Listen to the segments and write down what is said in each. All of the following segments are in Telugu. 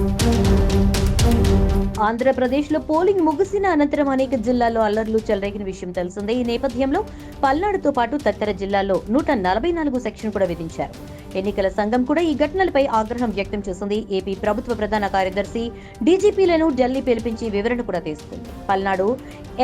Thank you. ఆంధ్రప్రదేశ్లో పోలింగ్ ముగిసిన అనంతరం అనేక జిల్లాల్లో అల్లర్లు చెలరేగిన విషయం తెలిసిందే. ఈ నేపథ్యంలో పల్నాడుతో పాటు తదితర జిల్లాల్లో నూట నలభై నాలుగు సెక్షన్ కూడా విధించారు. ఎన్నికల సంఘం కూడా ఈ ఘటనలపై ఆగ్రహం వ్యక్తం చేసింది. ఏపీ ప్రభుత్వ ప్రధాన కార్యదర్శి డీజీపీలను ఢిల్లీ పిలిపించి వివరణ కూడా తీసుకుంది. పల్నాడు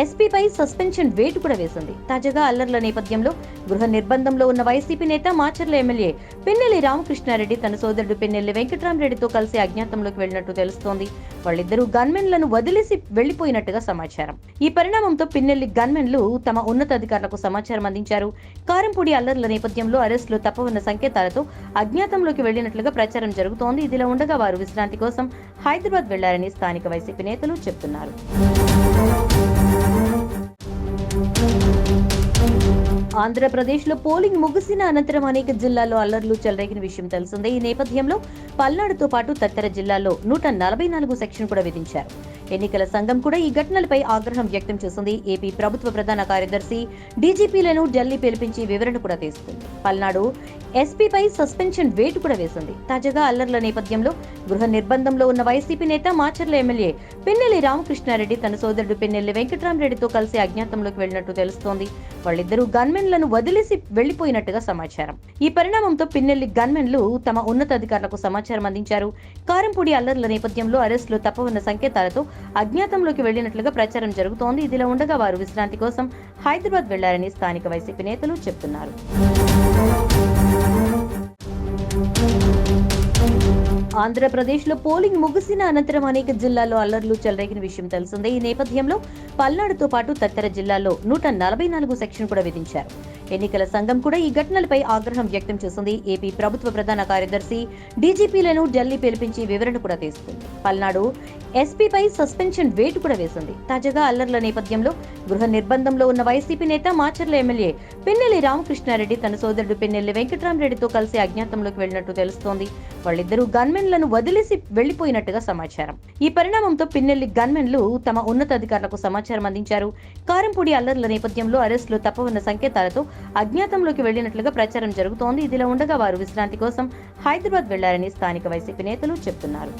ఎస్పీపై సస్పెన్షన్ వేటు కూడా వేసింది. తాజాగా అల్లర్ల నేపథ్యంలో గృహ నిర్బంధంలో ఉన్న వైసీపీ నేత మాచర్ల ఎమ్మెల్యే పిన్నెల్లి రామకృష్ణారెడ్డి తన సోదరుడు పిన్నెల్లి వెంకట్రామరెడ్డితో కలిసి అజ్ఞాతంలోకి వెళ్ళినట్టు తెలుస్తోంది. వాళ్ళిద్దరూ గన్మెన్లను వదిలేసి వెళ్ళిపోయినట్టుగా సమాచారం. ఈ పరిణామంతో పిన్నెల్లి గన్మెన్లు తమ ఉన్నతాధికారులకు సమాచారం అందించారు. కారంపూడి అల్లర్ల నేపథ్యంలో అరెస్టులు తప్పవన్న సంకేతాలతో అజ్ఞాతంలోకి వెళ్ళినట్లుగా ప్రచారం జరుగుతోంది. ఇదిలా ఉండగా వారు విశ్రాంతి కోసం హైదరాబాద్ వెళ్ళారని స్థానిక వైసీపీ నేతలు చెబుతున్నారు ఆంధ్రప్రదేశ్లో పోలింగ్ ముగిసిన అనంతరం అనేక జిల్లాల్లో అల్లర్లు చెలరేగిన విషయం తెలిసిందే. ఈ నేపథ్యంలో పల్నాడుతో పాటు తదితర జిల్లాల్లో నూట నలభై నాలుగు సెక్షన్ కూడా విధించారు. ఎన్నికల సంఘం కూడా ఈ ఘటనలపై ఆగ్రహం వ్యక్తం చేసింది. ఏపీ ప్రభుత్వ ప్రధాన కార్యదర్శి డీజీపీలను ఢిల్లీ పిలిపించి వివరణ కూడా తీసుకుంది. పల్నాడు ఎస్పీపై సస్పెన్షన్ వేటు కూడా వేసింది. తాజాగా అల్లర్ల నేపథ్యంలో గృహ నిర్బంధంలో ఉన్న వైసీపీ నేత మాచర్ల ఎమ్మెల్యే పిన్నెల్లి రామకృష్ణారెడ్డి తన సోదరుడు పిన్నెల్లి వెంకట్రామరెడ్డితో కలిసి అజ్ఞాతంలోకి వెళ్ళినట్టు తెలుస్తోంది. వాళ్ళిద్దరూ గన్మెన్లను వదిలేసి వెళ్ళిపోయినట్టుగా సమాచారం. ఈ పరిణామంతో పిన్నెల్లి గన్మెన్లు తమ ఉన్నతాధికారులకు సమాచారం అందించారు. కారంపూడి అల్లర్ల నేపథ్యంలో అరెస్టులు తప్పవన్న సంకేతాలతో అజ్ఞాతంలోకి వెళ్ళినట్లుగా ప్రచారం జరుగుతోంది. ఇదిలా ఉండగా వారు విశ్రాంతి కోసం హైదరాబాద్ వెళ్ళారని స్థానిక వైసీపీ నేతలు చెబుతున్నారు ఆంధ్రప్రదేశ్లో పోలింగ్ ముగిసిన అనంతరం అనేక జిల్లాల్లో అల్లర్లు చెలరేగిన విషయం తెలిసిందే. ఈ నేపథ్యంలో పల్నాడుతో పాటు తదితర జిల్లాల్లో నూట నలభై నాలుగు సెక్షన్ కూడా విధించారు. ఎన్నికల సంఘం కూడా ఈ ఘటనలపై ఆగ్రహం వ్యక్తం చేసింది. ఏపీ ప్రభుత్వ ప్రధాన కార్యదర్శి డీజీపీలను ఢిల్లీ పిలిపించి వివరణ కూడా తీసుకుంది. పల్నాడు ఎస్పీపై సస్పెన్షన్ వేటు కూడా వేసింది. తాజాగా అల్లర్ల నేపథ్యంలో గృహ నిర్బంధంలో ఉన్న వైసీపీ నేత మాచర్ల ఎమ్మెల్యే పిన్నెల్లి రామకృష్ణారెడ్డి తన సోదరుడు పిన్నెల్లి వెంకట్రామరెడ్డితో కలిసి అజ్ఞాతంలోకి వెళ్ళినట్టు తెలుస్తోంది. వాళ్ళిద్దరూ గన్మెన్లను వదిలేసి వెళ్ళిపోయినట్టుగా సమాచారం. ఈ పరిణామంతో పిన్నెల్లి గన్మెన్లు తమ ఉన్నతాధికారులకు సమాచారం అందించారు. కారంపూడి అల్లర్ల నేపథ్యంలో అరెస్టులు తప్పవన్న సంకేతాలతో అజ్ఞాతంలోకి వెళ్ళినట్లుగా ప్రచారం జరుగుతోంది. ఇదిలా ఉండగా వారు విశ్రాంతి కోసం హైదరాబాద్ వెళ్ళారని స్థానిక వైసీపీ నేతలు చెబుతున్నారు